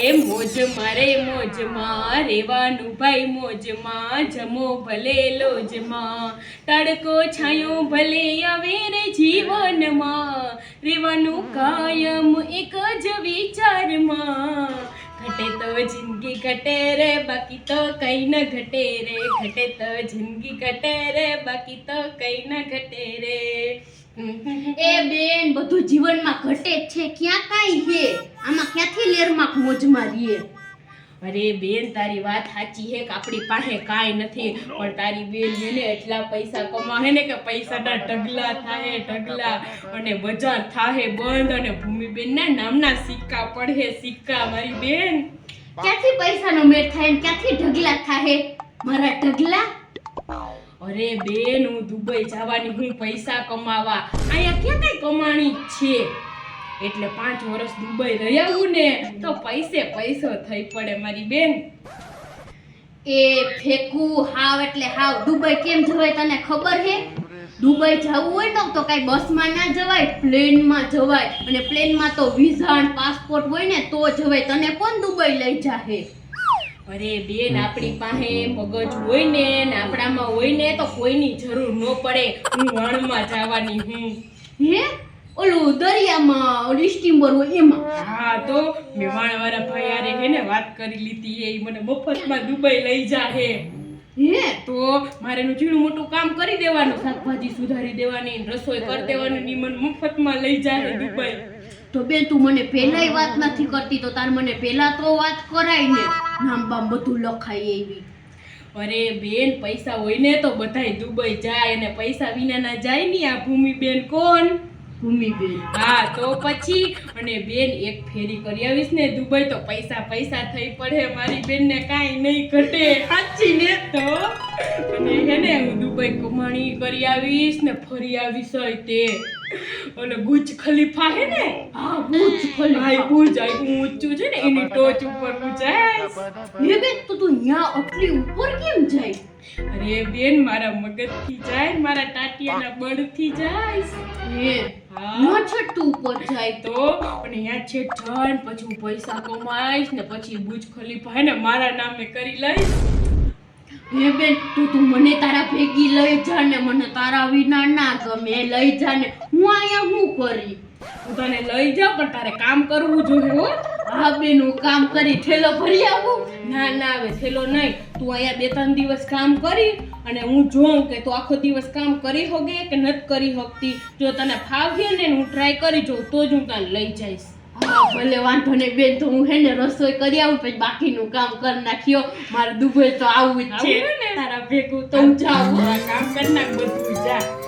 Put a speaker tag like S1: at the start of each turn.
S1: એ મોજ, મારે મોજમાં રેવાનું ભાઈ મોજમાં જમો ભલે લોજમાં. તડકો છાયો ભલે આવે રે જીવનમાં. રેવાનું કાયમ એક જ વિચારમાં. ઘટે તો જિંદગી ઘટે રે, બાકી તો કઈ ન ઘટે રે. ઘટે તો જિંદગી ઘટે રે, બાકી તો કઈ ન ઘટે રે.
S2: એ બેન, બધું જીવનમાં ઘટે છે. ક્યાં કાંઈ છે? આમાં ક્યાંથી લેરમાં મોજ મારીએ
S1: અરે બેન તારી વાત સાચી હે કે આપણી પાસે કાંઈ નથી પણ તારી બેન ને એટલા પૈસા કમાહે ને કે પૈસાના ઢગલા થાય ઢગલા. અને બજાર થાહે બંધ અને ભૂમિબેનના નામના સિક્કા પડે સિક્કા મારી બેન.
S2: ક્યાંથી પૈસાનો મેળ થાય ને ક્યાંથી ઢગલા થાહે? મારા ઢગલા?
S1: અરે બેન હું દુબઈ જવાની હું પૈસા કમાવા. અહીંયા ક્યાં કઈ કમાણી છે? એટલે પાંચ વર્ષ દુબઈ રહી આવું ને તો પૈસે પૈસો થઈ પડે મારી બેન.
S2: એ ફેકું હાવ એટલે હાવ. દુબઈ કેમ જવાય તને ખબર હે? દુબઈ જવું હોય ને તો કાંઈ બસમાં ના જવાય પ્લેનમાં જવાય. અને પ્લેનમાં તો વિઝા અને પાસપોર્ટ હોય ને તો જવાય. તને કોણ દુબઈ લઈ જાહે?
S1: અરે બેન આપણી પાસે મગજ હોય ને ને આપણામાં હોય ને તો કોઈની જરૂર ન પડે. હું વણમાં જવાની હું.
S2: હે? ઓલું દરિયામાં ઓલી સ્ટીમર હોય એમાં.
S1: હા તો મેં વાળા ભાઈ હે ને વાત કરી લીધી એ મને મફતમાં દુબઈ લઈ જા
S2: હે?
S1: તો મારે એનું ઝીણું મોટું કામ કરી દેવાનું શાકભાજી સુધારી દેવાની રસોઈ કરી દેવાની ને મને મફતમાં લઈ જાહે દુબઈ.
S2: તો બેન તું મને પહેલાય વાત નથી કરતી તો તાર મને પહેલા તો વાત કરાય ને. નામ બામ બધું લખાય એવી.
S1: અરે બેન પૈસા હોય ને તો બધાય દુબઈ જાય અને પૈસા વિનાના જાય ની આ ભૂમિ બેન કોણ?
S2: ભૂમિબેન.
S1: હા તો પછી અને બેન એક ફેરી કરી આવીશ ને દુબઈ તો પૈસા પૈસા થઈ પડે મારી બેનને કાંઈ નહીં ઘટે. સાચી ને તો? અને હે ને હું દુબઈ કમાણી કરી આવીશ ને ફરી આવીશ હોય તે. ઓલો ગુજ ખલીફા હે ને?
S2: હા બુજ
S1: ભાઈ ગુજ આ ઊંચું છે ને એની ટોચ ઉપર જઈશ.
S2: હે બેન તો તું ન્યા આટલી ઉપર કેમ જાય?
S1: અરે બેન મારા મગજથી જાય મારા ટાટિયાના બળથી જાય.
S2: હે. નો છઠ્ઠું ઉપર જાય.
S1: તો અને ત્યાં છે જન પછી હું પૈસા કમાઈશ ને પછી બુજ ખલીફા ને મારા નામે કરી લઈશ.
S2: હે બેન તું તું મને તારા ભેગી લઈ જા ને મને તારા વિના ના ગમે લઈ જા ને હું અહીંયા હું કરી?
S1: તું તને લઈ જા પણ તારે કામ કરવું જોઈએ હો.
S2: બેન કામ કરી થેલો ભરી આવું
S1: ના ના આવે થેલો નહીં. તું અહીંયા બે ત્રણ દિવસ કામ કરી અને હું જોઉં કે તું આખો દિવસ કામ કરી હોગે કે નથી કરી શકતી જો તને ફાવ્યું ને હું ટ્રાય કરી જોઉં તો જ હું તને લઈ જઈશ.
S2: હા ભલે વાંધો નહીં બેન તો હું હે ને રસોઈ કરી આવું પછી બાકીનું કામ કરી નાખ્યો. મારે દુબઈ તો આવું જ છે.
S1: ને? તારા ભેગું
S2: તો હું જાઉં.
S1: કામ કરી નાખ બધું જા.